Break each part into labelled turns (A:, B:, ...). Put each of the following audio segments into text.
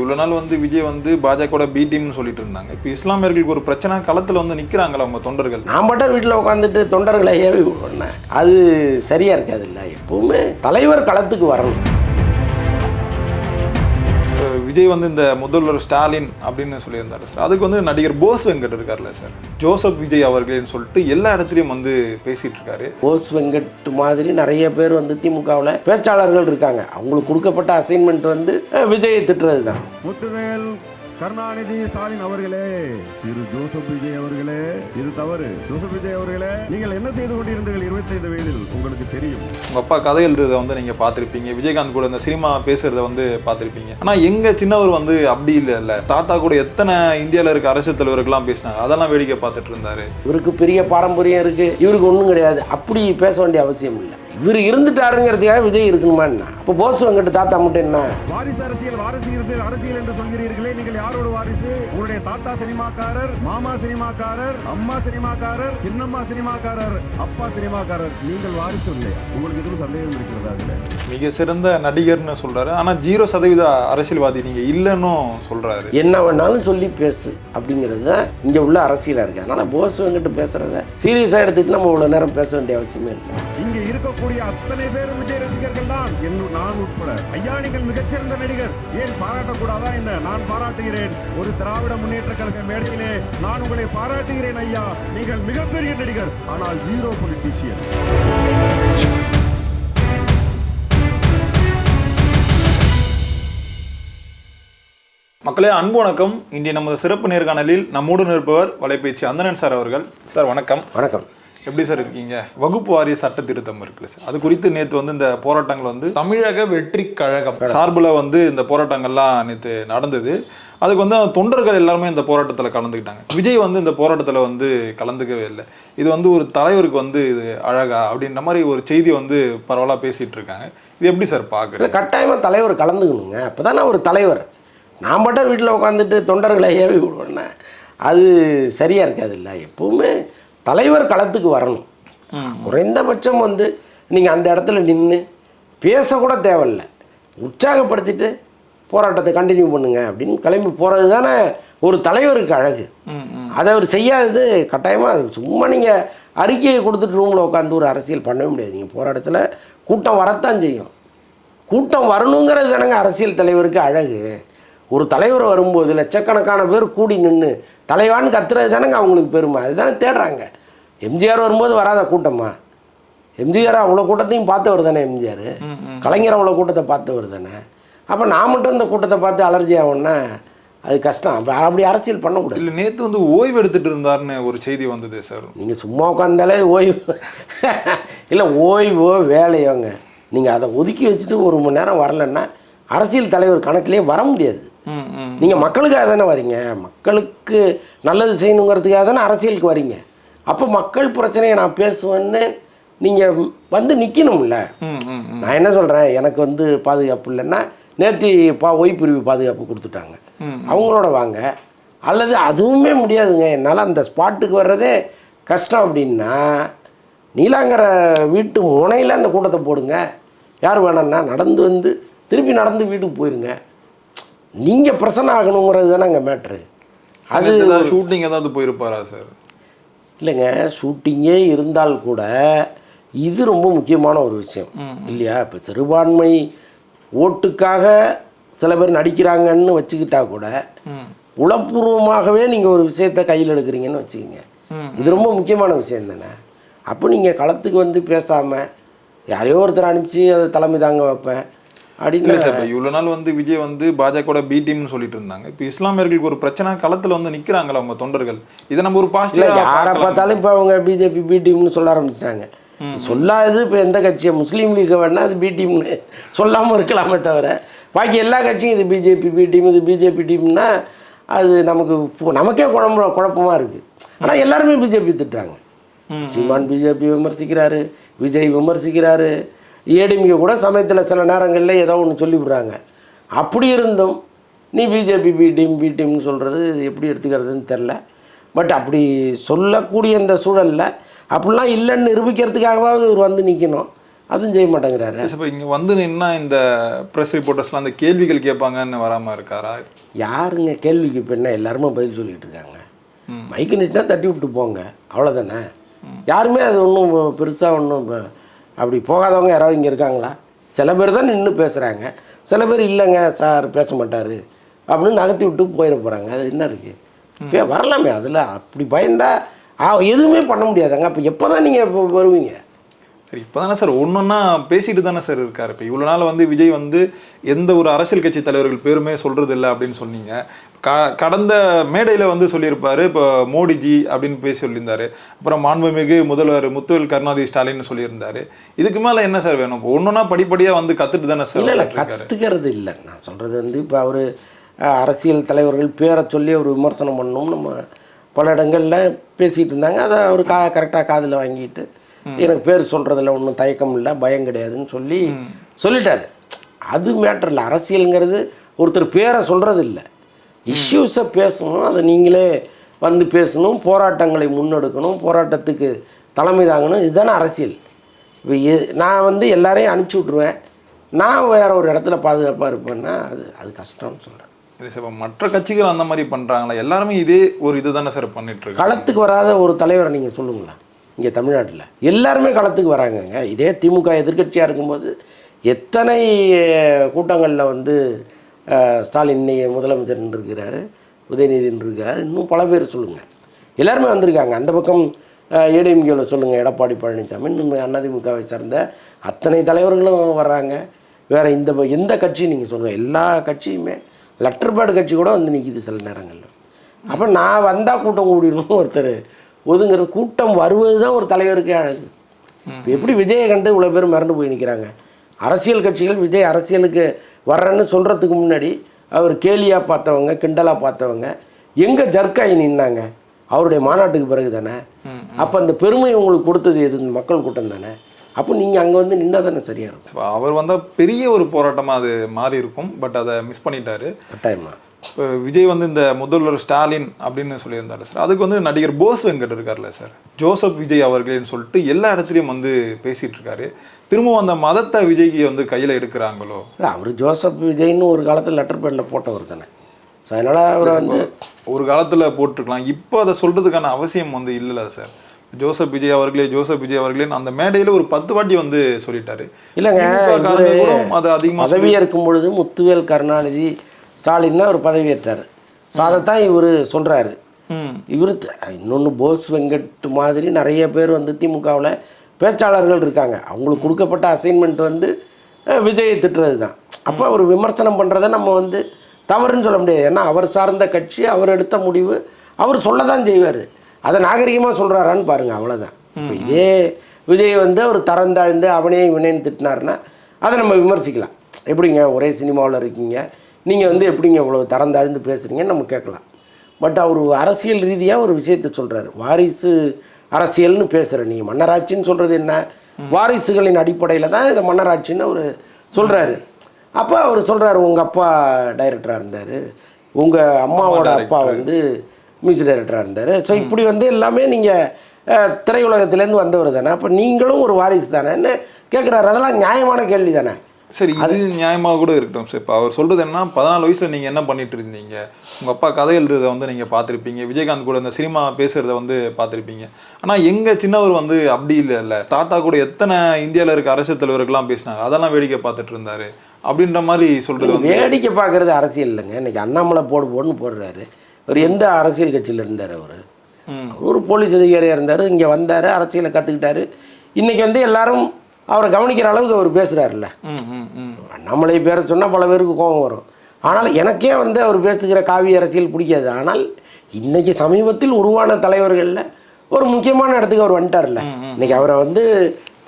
A: இவ்வளோ நாள் வந்து விஜய் வந்து பாஜகவோட பி டீம்னு சொல்லிட்டு இருந்தாங்க. இப்போ இஸ்லாமியர்களுக்கு ஒரு பிரச்சனை களத்தில் வந்து நிற்கிறாங்களா அவங்க தொண்டர்கள்?
B: நான் மட்டும் வீட்டில் உட்காந்துட்டு தொண்டர்களை ஏவி விடுவேன். அது சரியாக இருக்காது இல்லை. எப்பவுமே தலைவர் களத்துக்கு வரணும்.
A: விஜய் வந்து இந்த முதல்வர் ஸ்டாலின் அப்படின்னு சொல்லியிருந்தாரு சார். அதுக்கு வந்து நடிகர் போஸ் வெங்கட் இருக்கார்ல சார். ஜோசப் விஜய் அவர்கள்னு சொல்லிட்டு எல்லா இடத்துலையும் வந்து பேசிட்டு இருக்காரு.
B: போஸ் வெங்கட் மாதிரி நிறைய பேர் வந்து திமுகவில் பேச்சாளர்கள் இருக்காங்க. அவங்களுக்கு கொடுக்கப்பட்ட அசைன்மெண்ட் வந்து விஜயை திட்டுறது தான்
C: முத்துவேல் கருணாநிதி ஸ்டாலின் அவர்களே திரு ஜோசப் விஜய் அவர்களே இது தவறு. ஜோசப் விஜய் அவர்களே நீங்கள் என்ன செய்து கொண்டிருந்தீர்கள் இருபத்தைந்து வயதில்? உங்களுக்கு தெரியும்.
A: உங்க அப்பா கதை எழுதுறதை வந்து நீங்க பார்த்திருப்பீங்க. விஜயகாந்த் கூட இந்த சினிமா பேசுறத வந்து பார்த்திருப்பீங்க. ஆனா எங்க சின்னவர் வந்து அப்படி இல்லை இல்ல. தாத்தா கூட எத்தனை இந்தியால இருக்க அரசியல் தலைவர்கள்லாம் பேசினாங்க அதெல்லாம் வேடிக்கை பார்த்துட்டு இருந்தாரு.
B: இவருக்கு பெரிய பாரம்பரியம் இருக்கு. இவருக்கு ஒன்றும் கிடையாது. அப்படி பேச வேண்டிய அவசியம் இல்லை. இவர் இருந்துட்டாருங்கிறதுக்காக விஜய் இருக்கணுமா என்ன? அப்போ போஸ் வெங்கட் தாத்தா மட்டும் என்ன?
C: வாரிசு அரசியல் வாரிசு அரசியல் அரசியல் என்று சொல்கிறீர்களே நீங்கள் யாரோட வாரிசு? உங்களுடைய தாத்தா சினிமாக்காரர் மாமா சினிமாக்காரர் அம்மா சினிமாக்காரர் சின்னம்மா சினிமாக்காரர் அப்பா சினிமாக்காரர் நீங்கள் வாரிசு இல்லை. உங்களுக்கு எதுவும் சந்தேகம் இருக்கிறதா அதுல?
A: மிக சிறந்த நடிகர்னு சொல்றாரு. ஆனா ஜீரோ சதவீத அரசியல்வாதி நீங்க இல்லைன்னு சொல்றாரு.
B: என்ன வேணாலும் சொல்லி பேசு அப்படிங்கிறது தான் இங்கே உள்ள அரசியலாக இருக்குது அதனால் போஸ் வெங்கட் பேசுகிறத சீரியஸாக எடுத்துட்டு நம்ம இவ்வளோ நேரம் பேச வேண்டிய அவசியமே இல்லை.
C: இங்கே இருக்கக்கூடிய அத்தனை பேரும் விஜய் ரசிகர்கள் தான் என் நான் உட்பட ஐயா நீங்கள் மிகச்சிறந்த நடிகர். ஏன் பாராட்டக்கூடாதா என்ன? நான் பாராட்டுகிறேன். ஒரு திராவிட முன்னேற்ற கழக மேடையிலே நான் உங்களை பாராட்டுகிறேன் ஐயா. நீங்கள் மிகப்பெரிய நடிகர். ஆனால் ஜீரோ பொலிட்டீஷியன்.
A: மக்களே அன்பு வணக்கம். இன்றைய நமது சிறப்பு நேர்காணலில் நம்மோடு நிற்பவர் வலைபேச்சு அந்தனன் சார் அவர்கள். சார் வணக்கம்.
B: வணக்கம்.
A: எப்படி சார் இருக்கீங்க? வகுப்பு வாரிய சட்ட திருத்தம் இருக்குல்ல சார். அது குறித்து நேற்று வந்து இந்த போராட்டங்கள் வந்து தமிழக வெற்றி கழகம் சார்பில் வந்து இந்த போராட்டங்கள்லாம் நேற்று நடந்தது. அதுக்கு வந்து தொண்டர்கள் எல்லாருமே இந்த போராட்டத்தில் கலந்துக்கிட்டாங்க. விஜய் வந்து இந்த போராட்டத்தில் வந்து கலந்துக்கவே இல்லை. இது வந்து ஒரு தலைவருக்கு வந்து இது அழகா அப்படின்ற மாதிரி ஒரு செய்தி வந்து பரவலாக பேசிட்டு இருக்காங்க. இது எப்படி சார் பார்க்குறது
B: கட்டாயமாக தலைவர் கலந்துக்கணுங்க. அப்போ தானே ஒரு தலைவர். நான் மட்டும் வீட்டில் உட்காந்துட்டு தொண்டர்களை ஏவி விடுவேன்னா அது சரியாக இருக்காது இல்லை. எப்பவுமே தலைவர் களத்துக்கு வரணும். குறைந்தபட்சம் வந்து நீங்கள் அந்த இடத்துல நின்று பேசக்கூட தேவையில்ல. உற்சாகப்படுத்திட்டு போராட்டத்தை கண்டினியூ பண்ணுங்க அப்படின்னு கிளம்பி போகிறது தானே ஒரு தலைவருக்கு அழகு. அதை அவர் செய்யாதது கட்டாயமாக சும்மா நீங்கள் அறிக்கையை கொடுத்துட்டு ரூமில் உட்காந்து ஒரு அரசியல் பண்ணவே முடியாது. நீங்கள் போராட்டத்தில் கூட்டம் வரத்தான் செய்யும். கூட்டம் வரணுங்கிறது தானங்க அரசியல் தலைவருக்கு அழகு. ஒரு தலைவர் வரும்போது லட்சக்கணக்கான பேர் கூடி நின்று தலைவான்னு கத்துறது தானங்க அவங்களுக்கு பெருமை. அதுதானே தேடுறாங்க. எம்ஜிஆர் வரும்போது வராத கூட்டமா? எம்ஜிஆர் அவ்வளோ கூட்டத்தையும் பார்த்தவர் தானே எம்ஜிஆர்? கலைஞர் அவ்வளோ கூட்டத்தை பார்த்தவர் தானே? அப்போ நான் மட்டும் இந்த கூட்டத்தை பார்த்து அலர்ஜி ஆகும்னா அது கஷ்டம். அப்போ அப்படி அரசியல் பண்ணக்கூடாது.
A: இல்லை நேற்று வந்து ஓய்வு எடுத்துட்டு இருந்தாருன்னு ஒரு செய்தி வந்தது சார்.
B: நீங்கள் சும்மா உட்காந்தாலே ஓய்வு. இல்லை ஓய்வோ வேலையோங்க. நீங்கள் அதை ஒதுக்கி வச்சுட்டு ஒரு மணி நேரம் வரலன்னா அரசியல் தலைவர் கணக்கிலே வர முடியாது. நீங்கள் மக்களுக்காக தானே வரீங்க. மக்களுக்கு நல்லது செய்யணுங்கிறதுக்காக தானே அரசியலுக்கு வரீங்க. அப்போ மக்கள் பிரச்சனையை நான் பேசுவேன்னு நீங்கள் வந்து நிற்கணும்ல நான் என்ன சொல்கிறேன் எனக்கு வந்து பாதுகாப்பு இல்லைன்னா நேற்று பா ஓய்பிரிவு பாதுகாப்பு கொடுத்துட்டாங்க. அவங்களோட வாங்க. அல்லது அதுவுமே முடியாதுங்க. என்னால் அந்த ஸ்பாட்டுக்கு வர்றதே கஷ்டம் அப்படின்னா நீலாங்கர வீட்டு முனையில் அந்த கூட்டத்தை போடுங்க. யார் வேணாம்னா நடந்து வந்து திருப்பி நடந்து வீட்டுக்கு போயிருங்க. நீங்கள் பிரசன்ன ஆகணுங்கிறது தானே அங்கே மேட்ரு அது
A: ஷூட்டிங் ஏதாவது போயிருப்பாரா சார்
B: இல்லைங்க ஷூட்டிங்கே இருந்தால் கூட இது ரொம்ப முக்கியமான ஒரு விஷயம். இல்லையா? இப்போ சிறுபான்மை ஓட்டுக்காக சில பேர் நடிக்கிறாங்கன்னு வச்சுக்கிட்டா கூட உளப்பூர்வமாகவே நீங்கள் ஒரு விஷயத்தை கையில் எடுக்கிறீங்கன்னு வச்சுக்கோங்க. இது ரொம்ப முக்கியமான விஷயம் தானே? அப்போ நீங்கள் களத்துக்கு வந்து பேசாமல் யாரையோ ஒருத்தர் அனுப்பிச்சு அதை தலைமை தாங்க வைப்பேன்.
A: இல்லை
B: அப்படின்னு
A: சார் இப்போ இவ்வளோ நாள் வந்து விஜய் வந்து பாஜகவோட பி டீம்னு சொல்லிட்டு இருந்தாங்க. இப்போ இஸ்லாமியர்களுக்கு ஒரு பிரச்சனை களத்தில் வந்து நிற்கிறாங்களா அவங்க தொண்டர்கள்? இதை நம்ம ஒரு
B: இல்லை
A: பாசிட்டிவ்
B: யாரை பார்த்தாலும் இப்போ அவங்க பிஜேபி பி டீம்னு சொல்ல ஆரம்பிச்சிட்டாங்க. சொல்லாது இப்போ எந்த கட்சியை முஸ்லீம் லீக்கை வேணா அது பி டீம்னு சொல்லாமல் இருக்கலாமே தவிர பாக்கி எல்லா கட்சியும் இது பிஜேபி பி டீம் இது பிஜேபி டீம்னா அது நமக்கு நமக்கே குழம்பு குழப்பமா இருக்குது ஆனால் எல்லாருமே பிஜேபி திட்டுறாங்க. சீமான் பிஜேபி விமர்சிக்கிறாரு விஜய் விமர்சிக்கிறாரு. ஏடிஎம்கே கூட சமயத்தில் சில நேரங்களில் ஏதோ ஒன்று சொல்லிவிடுறாங்க. அப்படி இருந்தும் நீ பிஜேபி பி டீம் பி டீம்னு சொல்கிறது எப்படி எடுத்துக்கிறதுன்னு தெரில. பட் அப்படி சொல்லக்கூடிய இந்த சூழலில் அப்படிலாம் இல்லைன்னு நிரூபிக்கிறதுக்காகவாவது இவர் வந்து நிற்கணும் அதுவும் செய்ய மாட்டேங்கிறாரு.
A: இப்போ இங்க வந்து நின்னா இந்த ப்ரெஸ் ரிப்போர்ட்டர்ஸ்லாம் அந்த கேள்விகள் கேட்பாங்கன்னு வராம இருக்காரா?
B: யாருங்க கேள்விக்கு இப்போ என்ன எல்லாருமே பதில் சொல்லிட்டு இருக்காங்க. மைக்கு நிட்டினா தட்டி விட்டு போங்க. அவ்வளோதானே யாருமே அது ஒன்றும் பெருசாக ஒன்றும் அப்படி போகாதவங்க யாராவது இங்கே இருக்காங்களா? சில பேர் தான் நின்று பேசுகிறாங்க சில பேர் இல்லைங்க சார் பேச மாட்டார். அப்படின்னு நகர்த்தி விட்டு போயிட போகிறாங்க அது என்ன இருக்குது இப்போ வரலாமே அதில் அப்படி பயந்தா ஆ, எதுவுமே பண்ண முடியாதாங்க. அப்போ எப்போ தான் நீங்கள் இப்போ வருவீங்க?
A: சரி இப்போதானே சார்? ஒன்றுன்னா பேசிட்டு தானே சார் இருக்காரு. இப்போ இவ்வளோ நாள் வந்து விஜய் வந்து எந்த ஒரு அரசியல் கட்சி தலைவர்கள் பேருமே சொல்றது இல்லை அப்படின்னு சொன்னீங்க. க கடந்த மேடையில் வந்து சொல்லியிருப்பாரு. இப்போ மோடிஜி அப்படின்னு பேசி சொல்லியிருந்தாரு. அப்புறம் மாண்புமிகு முதல்வர் முத்துவேல் கருணாநிதி ஸ்டாலின் சொல்லியிருந்தாரு. இதுக்கு மேலே என்ன சார் வேணும்? ஒன்றுனா படிப்படியாக வந்து கற்றுட்டு தானே சார்
B: இல்லை கற்றுக்கிறது இல்லை. நான் சொல்கிறது வந்து இப்போ அவர் அரசியல் தலைவர்கள் பேரை சொல்லி அவர் விமர்சனம் பண்ணணும் நம்ம பல இடங்களில் பேசிகிட்டு இருந்தாங்க. அதை அவர் கா கரெக்டாக காதில் வாங்கிட்டு எனக்கு பேர் சொல்கிறதுல ஒன்றும் தயக்கம் இல்லை பயம் கிடையாதுன்னு சொல்லி சொல்லிட்டாரு. அது மேட்டர் இல்லை. அரசியலுங்கிறது ஒருத்தர் பேரை சொல்கிறது இல்லை இஷ்யூஸை பேசணும் அதை நீங்களே வந்து பேசணும் போராட்டங்களை முன்னெடுக்கணும் போராட்டத்துக்கு தலைமை தாங்கணும். இதுதானே அரசியல். இப்போ நான் வந்து எல்லாரையும் அனுப்பிச்சி விட்ருவேன் நான் வேற ஒரு இடத்துல பாதுகாப்பாக இருப்பேன்னா அது அது கஷ்டம்னு சொல்கிறேன்
A: இது சார் மற்ற கட்சிகள் அந்த மாதிரி பண்ணுறாங்களா எல்லாருமே இதே ஒரு இது தானே சார் பண்ணிட்டு இருக்காங்க.
B: களத்துக்கு வராத ஒரு தலைவரை நீங்கள் சொல்லுங்களா இங்கே தமிழ்நாட்டில். எல்லாருமே களத்துக்கு வராங்கங்க. இதே திமுக எதிர்க்கட்சியாக இருக்கும்போது எத்தனை கூட்டங்களில் வந்து ஸ்டாலின் இன்னைக்கு முதலமைச்சர் இருக்கிறாரு உதயநிதி இருக்கிறாரு இன்னும் பல பேர் சொல்லுங்கள் எல்லாருமே வந்திருக்காங்க. அந்த பக்கம் ஏடிஎம்கேவில் சொல்லுங்கள் எடப்பாடி பழனிசாமி அதிமுகவை சார்ந்த அத்தனை தலைவர்களும் வர்றாங்க. வேறு இந்த எந்த கட்சி நீங்கள் சொல்லுங்கள் எல்லா கட்சியுமே லெட்டர் பேடு கட்சி கூட வந்து நிற்கிது சில நேரங்களில். அப்போ நான் வந்தால் கூட்டம் கூடிடணும் ஒருத்தர் ஒதுங்கிறது கூட்டம் வருவது தான் ஒரு தலைவருக்கே அழகு. இப்போ எப்படி விஜயை கண்டு இவ்வளோ பேர் மிரண்டு போய் நிற்கிறாங்க அரசியல் கட்சிகள் விஜய் அரசியலுக்கு வர்றேன்னு சொல்கிறதுக்கு முன்னாடி அவர் கேலியாக பார்த்தவங்க கிண்டலாக பார்த்தவங்க எங்கே ஜர்க்காகி நின்னாங்க? அவருடைய மாநாட்டுக்கு பிறகு தானே அப்போ அந்த பெருமை உங்களுக்கு கொடுத்தது எது? இந்த மக்கள் கூட்டம் தானே? அப்போ நீங்கள் அங்கே வந்து நின்னா தானே சரியாக இருக்கும்?
A: அவர் வந்தால் பெரிய ஒரு போராட்டமாக அது மாறி இருக்கும் பட் அதை மிஸ் பண்ணிட்டாரு.
B: கட்டாயமா?
A: இப்போ விஜய் வந்து இந்த முதல்வர் ஸ்டாலின் அப்படின்னு சொல்லியிருந்தாரு சார். அதுக்கு வந்து நடிகர் போஸ் வெங்கட் இருக்கார்ல சார். ஜோசப் விஜய் அவர்களேன்னு சொல்லிட்டு எல்லா இடத்துலையும் வந்து பேசிட்டு இருக்காரு. திரும்பவும் அந்த மதத்தை விஜய்க்கு வந்து கையில் எடுக்கிறாங்களோ?
B: இல்லை அவர் ஜோசப் விஜய்னு ஒரு காலத்தில் லெட்டர் பேடில் போட்டவர் தானே. ஸோ அதனால் அவரை வந்து
A: ஒரு காலத்தில் போட்டிருக்கலாம். இப்போ அதை சொல்றதுக்கான அவசியம் வந்து இல்லைல்ல சார். ஜோசப் விஜய் அவர்களே ஜோசப் விஜய் அவர்களேன்னு அந்த மேடையில் ஒரு பத்து வாட்டி வந்து சொல்லிட்டாரு.
B: இல்லைங்க,
A: அதை அதிகமாக
B: பதவி ஏற்கும் பொழுது முத்துவேல் கருணாநிதி ஸ்டாலின் தான் அவர் பதவி ஏற்றார் ஸோ அதைத்தான் இவர் சொல்கிறாரு இவர் இன்னொன்று போஸ் வெங்கட் மாதிரி நிறைய பேர் வந்து திமுகவில் பேச்சாளர்கள் இருக்காங்க. அவங்களுக்கு கொடுக்கப்பட்ட அசைன்மெண்ட் வந்து விஜயை திட்டுறது தான் அப்போ அவர் விமர்சனம் பண்ணுறதை நம்ம வந்து தவறுன்னு சொல்ல முடியாது. ஏன்னா அவர் சார்ந்த கட்சி அவர் எடுத்த முடிவு அவர் சொல்ல தான் செய்வார். அதை நாகரிகமாக சொல்கிறாரான்னு பாருங்கள் அவ்வளோதான் இப்போ இதே விஜய் வந்து அவர் தரந்தாழ்ந்து அவனே இவனேன்னு திட்டினாருன்னா அதை நம்ம விமர்சிக்கலாம். எப்படிங்க ஒரே சினிமாவில் இருக்கீங்க நீங்கள் வந்து எப்படிங்க இவ்வளோ தரந்தாழ்ந்து பேசுகிறீங்கன்னு நம்ம கேட்கலாம். பட் அவர் அரசியல் ரீதியாக ஒரு விஷயத்தை சொல்கிறாரு வாரிசு அரசியல்னு பேசுகிற நீ மன்னராட்சின்னு சொல்கிறது என்ன? வாரிசுகளின் அடிப்படையில் தான் இதை மன்னராட்சின்னு அவர் சொல்கிறாரு அப்போ அவர் சொல்கிறாரு உங்கள் அப்பா டைரக்டராக இருந்தார். உங்கள் அம்மாவோட அப்பா வந்து மியூசிக் டைரக்டராக இருந்தார். ஸோ இப்படி வந்து எல்லாமே நீங்கள் திரையுலகத்துலேருந்து வந்தவர் தானே. அப்போ நீங்களும் ஒரு வாரிசு தானேன்னு கேட்குறாரு அதெல்லாம் நியாயமான கேள்வி தானே
A: சரி இது நியாயமா கூட இருக்கட்டும். சார் இப்போ அவர் சொல்றது என்ன பதினாலு வயசுல நீங்க என்ன பண்ணிட்டு இருந்தீங்க? உங்க அப்பா கதை எழுதுறதை வந்து நீங்க பார்த்திருப்பீங்க. விஜயகாந்த் கூட இந்த சினிமா பேசுறத வந்து பார்த்திருப்பீங்க. ஆனா எங்க சின்னவர் வந்து அப்படி இல்லை இல்ல. தாத்தா கூட எத்தனை இந்தியால இருக்க அரசியல் தலைவர்கள்லாம் பேசினாங்க. அதெல்லாம் வேடிக்கை பார்த்துட்டு இருந்தாரு. அப்படின்ற மாதிரி சொல்றது வந்து
B: வேடிக்கை பார்க்குறது அரசியல் இல்லைங்க. இன்னைக்கு அண்ணாமலை போடு போடுன்னு போடுறாரு. அவர் எந்த அரசியல் கட்சியில் இருந்தார் அவர். ஒரு போலீஸ் அதிகாரியாக இருந்தார். இங்கே வந்தார் அரசியலை கற்றுக்கிட்டாரு இன்றைக்கி வந்து எல்லாரும் அவரை கவனிக்கிற அளவுக்கு அவர் பேசுகிறாருல்ல அண்ணாமலை பேரை சொன்னால் பல பேருக்கு கோபம் வரும். ஆனால் எனக்கே வந்து அவர் பேசுகிற காவிய அரசியல் பிடிக்காது. ஆனால் இன்னைக்கு சமீபத்தில் உருவான தலைவர்களில் ஒரு முக்கியமான இடத்துக்கு அவர் வந்துட்டார்ல இன்னைக்கு அவரை வந்து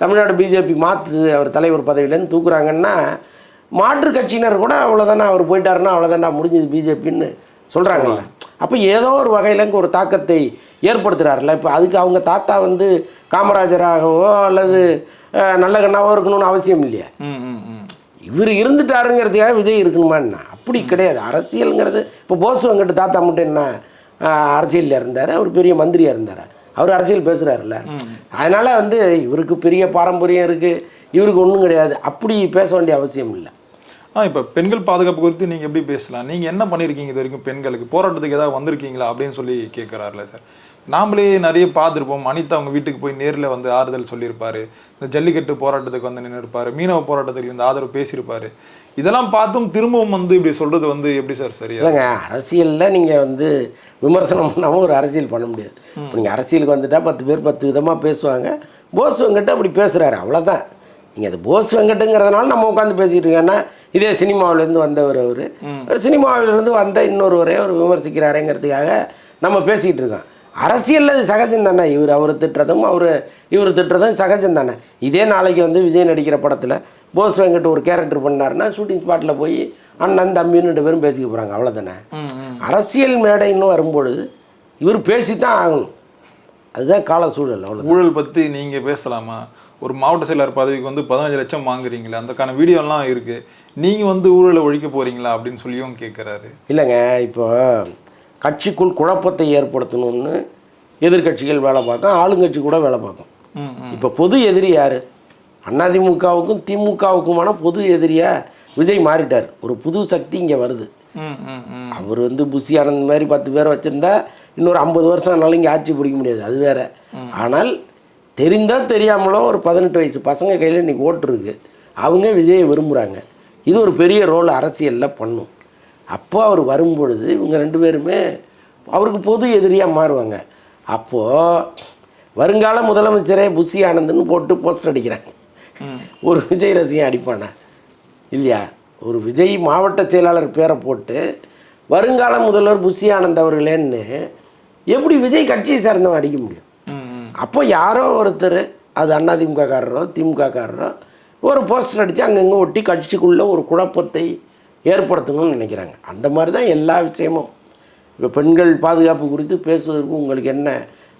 B: தமிழ்நாடு பிஜேபி மாற்று அவர் தலைவர் பதவியிலேருந்து தூக்குறாங்கன்னா மாற்று கட்சியினர் கூட அவ்வளோதானே அவர் போயிட்டாருன்னா அவ்வளோதானா முடிஞ்சது பிஜேபின்னு சொல்கிறாங்கல்ல அப்போ ஏதோ ஒரு வகையில் இங்க ஒரு தாக்கத்தை ஏற்படுத்துகிறாருல்ல இப்போ அதுக்கு அவங்க தாத்தா வந்து காமராஜராகவோ அல்லது நல்ல கண்ணாவோ இருக்கணும்னு அவசியம் இல்லையா? இவர் இருந்துட்டாருங்கிறதுக்காக விஜய் இருக்கணுமா என்ன? அப்படி கிடையாது. அரசியலுங்கிறது இப்போ போஸ் தாத்தா மட்டும் என்ன அரசியலில் இருந்தார். அவர் பெரிய மந்திரியாக இருந்தார். அவர் அரசியல் பேசுகிறாருல்ல அதனால் வந்து இவருக்கு பெரிய பாரம்பரியம் இருக்குது இவருக்கு ஒன்றும் கிடையாது. அப்படி பேச வேண்டிய அவசியம் இல்லை.
A: ஆ இப்போ பெண்கள் பாதுகாப்பு குறித்து நீங்கள் எப்படி பேசலாம்? நீங்கள் என்ன பண்ணியிருக்கீங்க இது வரைக்கும் பெண்களுக்கு? போராட்டத்துக்கு ஏதாவது வந்திருக்கீங்களா? அப்படின்னு சொல்லி கேட்குறாருல சார். நாமளே நிறைய பார்த்துருப்போம். அனிதா அவங்க வீட்டுக்கு போய் நேரில் வந்து ஆறுதல் சொல்லியிருப்பாரு. இந்த ஜல்லிக்கட்டு போராட்டத்துக்கு வந்து நின்று இருப்பாரு மீனவ போராட்டத்துக்கு இந்த ஆதரவு பேசியிருப்பாரு. இதெல்லாம் பார்த்தும் திரும்பவும் வந்து இப்படி சொல்றது வந்து எப்படி சார் சரியா?
B: இல்லைங்க அரசியலில் நீங்கள் வந்து விமர்சனம் பண்ணாமல் ஒரு அரசியல் பண்ண முடியாது. இப்போ நீங்கள் அரசியலுக்கு வந்துட்டால் பத்து பேர் பத்து விதமாக பேசுவாங்க. போஸ் வெங்கட் அப்படி பேசுகிறாரு அவ்வளோதான் நீங்கள் அது போஸ் வெங்கட்டுங்கிறதுனால நம்ம உட்காந்து பேசிகிட்டு இருக்கோம்னா இதே சினிமாவிலேருந்து வந்தவர் அவர். சினிமாவிலேருந்து வந்த இன்னொருவரே அவர் விமர்சிக்கிறாருங்கிறதுக்காக நம்ம பேசிகிட்டு இருக்கோம். அரசியலில் அது சகஜம் தானே. இவர் அவர் திட்டுறதும் அவர் இவர் திட்டுறதும் சகஜம் தானே. இதே நாளைக்கு வந்து விஜய் நடிக்கிற படத்தில் போஸ் வெங்கட் ஒரு கேரக்டர் பண்ணாருன்னா ஷூட்டிங் ஸ்பாட்டில் போய் அண்ணன் தம்பின்னு ரெண்டு பேரும் பேசிக்க போகிறாங்க அவ்வளோதானே. அரசியல் மேடைன்னு வரும்பொழுது இவர் பேசித்தான் ஆகணும். அதுதான் கால சூழல் அவ்வளோ
A: ஊழல் பத்தி நீங்க பேசலாமா? ஒரு மாவட்ட செயலர் பதவிக்கு வந்து பதினஞ்சு லட்சம் வாங்குறீங்களே அதுக்கான வீடியோலாம் இருக்கு. நீங்க வந்து ஊழலை ஒழிக்க போறீங்களா அப்படின்னு சொல்லியும் கேட்குறாரு
B: இல்லைங்க இப்போ கட்சிக்குள் குழப்பத்தை ஏற்படுத்தணும்னு எதிர்க்கட்சிகள் வேலை பார்க்கும் ஆளுங்கட்சி கூட வேலை பார்க்கும். இப்போ பொது எதிரி யார்? அதிமுகவுக்கும் திமுகவுக்குமான பொது எதிரியா விஜய் மாறிட்டார். ஒரு புது சக்தி இங்கே வருது. அவர் வந்து புஷி ஆனந்த் மாதிரி பத்து பேரை வச்சுருந்தா இன்னொரு ஐம்பது வருஷம் ஆனாலும் இங்கே ஆட்சி பிடிக்க முடியாது. அது வேற. ஆனால் தெரிந்தோ தெரியாமலோ ஒரு பதினெட்டு வயசு பசங்க கையில் இன்றைக்கி ஓட்டு அவங்க விஜயை விரும்புகிறாங்க இது ஒரு பெரிய ரோல் அரசியலில் பண்ணும். அப்போ அவர் வரும்பொழுது இவங்க ரெண்டு பேருமே அவருக்கு பொது எதிரியாக மாறுவாங்க. அப்போது வருங்கால முதலமைச்சரே புஷி ஆனந்த்னு போட்டு போஸ்டர் அடிக்கிறாங்க. ஒரு விஜய் ரசிகன் அடிப்பானா? இல்லையா? ஒரு விஜய் மாவட்ட செயலாளர் பேரை போட்டு வருங்கால முதல்வர் புஷி ஆனந்த் அவர்களேன்னு எப்படி விஜய் கட்சியை சேர்ந்தவன் அடிக்க முடியும். அப்போ யாரோ ஒருத்தர் அது அதிமுக திமுகக்காரரோ ஒரு போஸ்டர் அடித்து அங்கங்கே ஒட்டி கட்சிக்குள்ளே ஒரு குழப்பத்தை ஏற்படுத்தணும்னு நினைக்கிறாங்க. அந்த மாதிரி தான் எல்லா விஷயமும். இப்போ பெண்கள் பாதுகாப்பு குறித்து பேசுவதற்கு உங்களுக்கு என்ன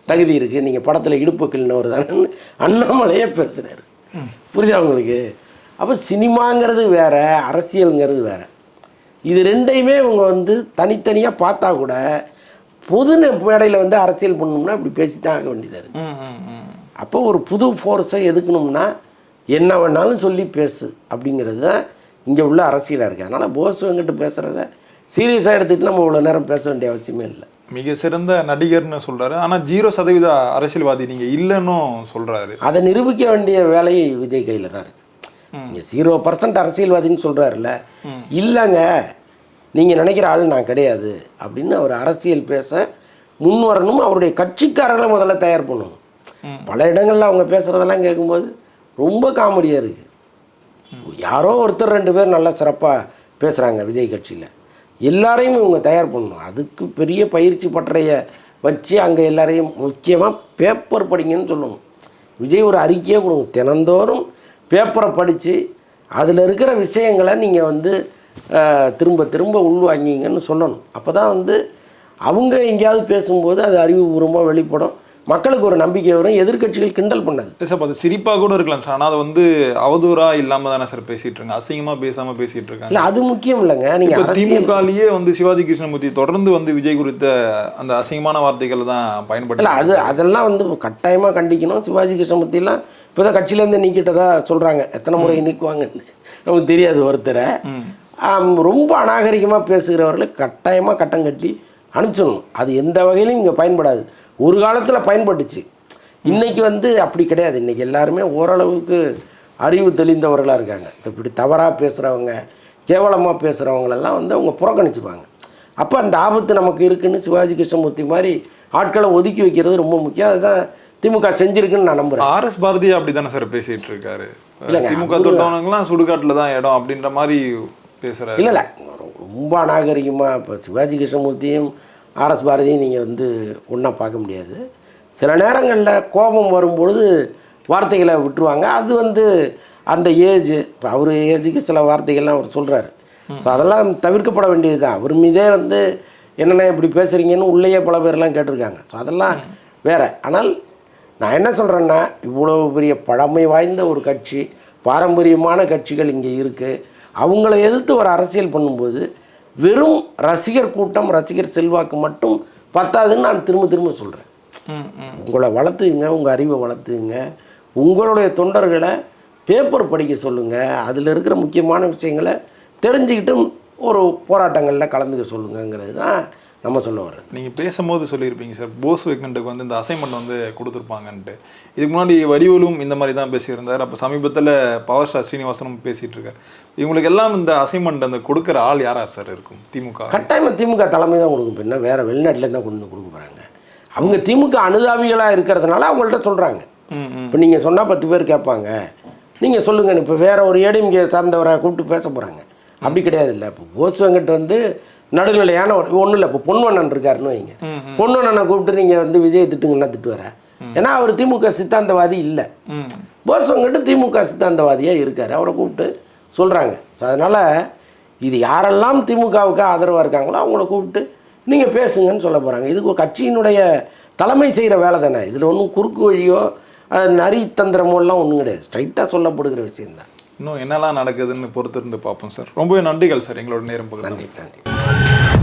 B: தகுதி இருக்குது நீங்கள் படத்தில் இடுப்பு கிள்னவர் தானே அண்ணாமலையே பேசுகிறாரு புரியுதா உங்களுக்கு? அப்போ சினிமாங்கிறது வேறு அரசியலுங்கிறது வேறு. இது ரெண்டையுமே இவங்க வந்து தனித்தனியாக பார்த்தா கூட பொது மேடையில் வந்து அரசியல் பண்ணணும்னா இப்படி பேசி தான் ஆக வேண்டியதாக இருக்குது. அப்போ ஒரு புது ஃபோர்ஸை எதுக்கணும்னா என்ன வேணாலும் சொல்லி பேசு அப்படிங்கிறது தான் இங்கே உள்ள அரசியலாக இருக்குது அதனால் போஸ் வெங்கிட்ட பேசுகிறத சீரியஸாக எடுத்துக்கிட்டு நம்ம இவ்வளோ நேரம் பேச வேண்டிய அவசியமே இல்லை.
A: மிக சிறந்த நடிகர்னு சொல்றாரு. ஆனா ஜீரோ சதவீத அரசியல்வாதி நீங்க இல்லைன்னும் சொல்றாரு.
B: அதை நிரூபிக்க வேண்டிய வேலை விஜய் கையில் தான் இருக்குது நீங்கள் ஜீரோ பர்சன்ட் அரசியல்வாதின்னு சொல்கிறாருல்ல இல்லைங்க. நீங்கள் நினைக்கிற ஆள் நான் கிடையாது அப்படின்னு அவர் அரசியல் பேச முன் வரணும் அவருடைய கட்சிக்காரர்களை முதல்ல தயார் பண்ணணும். பல இடங்களில் அவங்க பேசுகிறதெல்லாம் கேட்கும்போது ரொம்ப காமெடியாக இருக்குது யாரோ ஒருத்தர் ரெண்டு பேர் நல்லா சிறப்பாக பேசுகிறாங்க விஜய் கட்சியில். எல்லாரையும் இவங்க தயார் பண்ணணும். அதுக்கு பெரிய பயிற்சி பட்டறையை வச்சு அங்கே எல்லாரையும் முக்கியமாக பேப்பர் படிங்கன்னு சொல்லணும். விஜய் ஒரு அறிக்கையே கொடுங்க. தினந்தோறும் பேப்பரை படித்து அதில் இருக்கிற விஷயங்களை நீங்கள் வந்து திரும்ப திரும்ப உள்வாங்கிங்கன்னு சொல்லணும். அப்போ தான் வந்து அவங்க எங்கேயாவது பேசும்போது அது அறிவுபூர்வமாக வெளிப்படும். மக்களுக்கு ஒரு நம்பிக்கை வரும். எதிர்க்கட்சிகள் கிண்டல் பண்ணது.
A: சார் அது சிரிப்பா கூட இருக்கலாம் சார். ஆனா அதை வந்து அவதூறா இல்லாம தானே சார் பேசிட்டு இருக்காங்க அசிங்கமா பேசாம பேசிட்டு இருக்காங்க
B: இல்லை அது முக்கியம் இல்லைங்க. நீங்கள்
A: திமுகலயே வந்து சிவாஜி கிருஷ்ணமூர்த்தி தொடர்ந்து வந்து விஜய் குறித்த அந்த அசிங்கமான வார்த்தைகளை தான்
B: இல்லை
A: பயன்படுத்தி
B: அது அதெல்லாம் வந்து கட்டாயமாக கண்டிக்கணும். சிவாஜி கிருஷ்ணமூர்த்திலாம் இப்போ தான் கட்சியிலேருந்து நீக்கிட்டதா சொல்கிறாங்க எத்தனை முறை நீக்குவாங்கன்னு. நமக்கு தெரியாது ஒருத்தரை. ரொம்ப அநாகரிகமாக பேசுகிறவர்களை கட்டாயமாக கட்டம் கட்டி அனுப்பிச்சிடணும். அது எந்த வகையிலும் இங்கே பயன்படாது. ஒரு காலத்தில் பயன்பட்டுச்சு. இன்னைக்கு வந்து அப்படி கிடையாது. இன்னைக்கு எல்லாருமே ஓரளவுக்கு அறிவு தெளிந்தவர்களாக இருக்காங்க. இப்படி தவறாக பேசுகிறவங்க கேவலமாக பேசுகிறவங்களெல்லாம் வந்து அவங்க புறக்கணிச்சுப்பாங்க. அப்போ அந்த ஆபத்து நமக்கு இருக்குன்னு சிவாஜி கிருஷ்ணமூர்த்தி மாதிரி ஆட்களை ஒதுக்கி வைக்கிறது ரொம்ப முக்கியம். அதுதான் திமுக செஞ்சிருக்குன்னு நான் நம்புகிறேன்
A: ஆர் எஸ் பாரதி அப்படிதானே சார் பேசிட்டு இருக்காரு? திமுக தொட்டவனுங்களாம் சுடுகாட்டுல தான் இடம் அப்படின்ற மாதிரி பேசுறாரு.
B: இல்லை இல்லை. ரொம்ப அநாகரிகமாக இப்போ சிவாஜி கிருஷ்ணமூர்த்தியும் ஆர்எஸ் பாரதியும் நீங்கள் வந்து ஒன்றா பார்க்க முடியாது. சில நேரங்களில் கோபம் வரும்பொழுது வார்த்தைகளை விட்டுருவாங்க. அது வந்து அந்த ஏஜ் இப்போ அவர் ஏஜுக்கு சில வார்த்தைகள்லாம் அவர் சொல்கிறாரு ஸோ அதெல்லாம் தவிர்க்கப்பட வேண்டியது தான். அவர் மீதே வந்து என்னென்ன இப்படி பேசுகிறீங்கன்னு உள்ளேயே பல பேர்லாம் கேட்டிருக்காங்க. ஸோ அதெல்லாம் வேற. ஆனால் நான் என்ன சொல்கிறேன்னா இவ்வளோ பெரிய பழமை வாய்ந்த ஒரு கட்சி பாரம்பரியமான கட்சிகள் இங்கே இருக்குது அவங்கள எதிர்த்து ஒரு அரசியல் பண்ணும்போது வெறும் ரசிகர் கூட்டம் ரசிகர் செல்வாக்கு மட்டும் பத்தாதுன்னு நான் திரும்ப திரும்ப சொல்கிறேன் உங்களை வளர்த்துங்க உங்கள் அறிவை வளர்த்துங்க. உங்களுடைய தொண்டர்களை பேப்பர் படிக்க சொல்லுங்கள் அதில் இருக்கிற முக்கியமான விஷயங்களை தெரிஞ்சுக்கிட்டு ஒரு போராட்டங்களில் கலந்துக்க சொல்லுங்கங்கிறது தான் நம்ம சொல்ல வர்றது.
A: நீங்கள் பேசும்போது சொல்லியிருப்பீங்க சார் போஸ் வெக்கண்டுக்கு வந்து இந்த அசைன்மெண்ட் வந்து கொடுத்துருப்பாங்கன்ட்டு. இதுக்கு முன்னாடி வடிவலும் இந்த மாதிரி தான் பேசியிருந்தார். அப்போ சமீபத்தில் பவர் ஸ்டார் ஸ்ரீனிவாசனும் பேசிகிட்டு இருக்கார் இவங்களுக்கு எல்லாம் இந்த அசைன்மெண்ட் அந்த கொடுக்குற ஆள் யாரா சார் இருக்கும்? திமுக.
B: கட்டாயமாக திமுக தலைமை தான் கொடுக்கும். பின்ன வேறு வெளிநாட்டிலேருந்து தான் கொண்டு கொடுக்க போகிறாங்க அவங்க திமுக அனுதாபிகளாக இருக்கிறதுனால அவங்கள்ட்ட சொல்கிறாங்க இப்போ நீங்கள் சொன்னால் பத்து பேர் கேட்பாங்க. நீங்கள் சொல்லுங்கள் இப்போ வேற ஒரு ஏடிஎம்கே சார்ந்தவரை கூப்பிட்டு பேச போகிறாங்க அப்படி கிடையாது இல்லை. இப்போ போஸ் வெங்கட் வந்து நடுநிலையான ஒரு ஒன்றும் இல்லை இப்போ பொன்வண்ணன் இருக்காருன்னு வைங்க. பொன்வண்ணனை கூப்பிட்டு நீங்கள் வந்து விஜய் திட்டுங்கன்னா திட்டுவார? ஏன்னா அவர் திமுக சித்தாந்தவாதி இல்லை. போஸ் வெங்கட் திமுக சித்தாந்தவாதியாக இருக்கார். அவரை கூப்பிட்டு சொல்கிறாங்க ஸோ அதனால் இது யாரெல்லாம் திமுகவுக்கு ஆதரவாக இருக்காங்களோ அவங்கள கூப்பிட்டு நீங்கள் பேசுங்கன்னு சொல்ல போகிறாங்க இதுக்கு ஒரு கட்சியினுடைய தலைமை செய்கிற வேலை தானே. இதில் ஒன்றும் குறுக்கு வழியோ அது நரி தந்திரமோ எல்லாம் ஒன்றும் கிடையாது. ஸ்ட்ரைட்டாக சொல்லப்படுகிற விஷயம்தான்.
A: இன்னும் என்னெல்லாம் நடக்குதுன்னு பொறுத்திருந்து பார்ப்போம் சார். ரொம்பவே நன்றிகள் சார் எங்களோட நேரம் பகிர்ந்து
B: நன்றி நன்றி.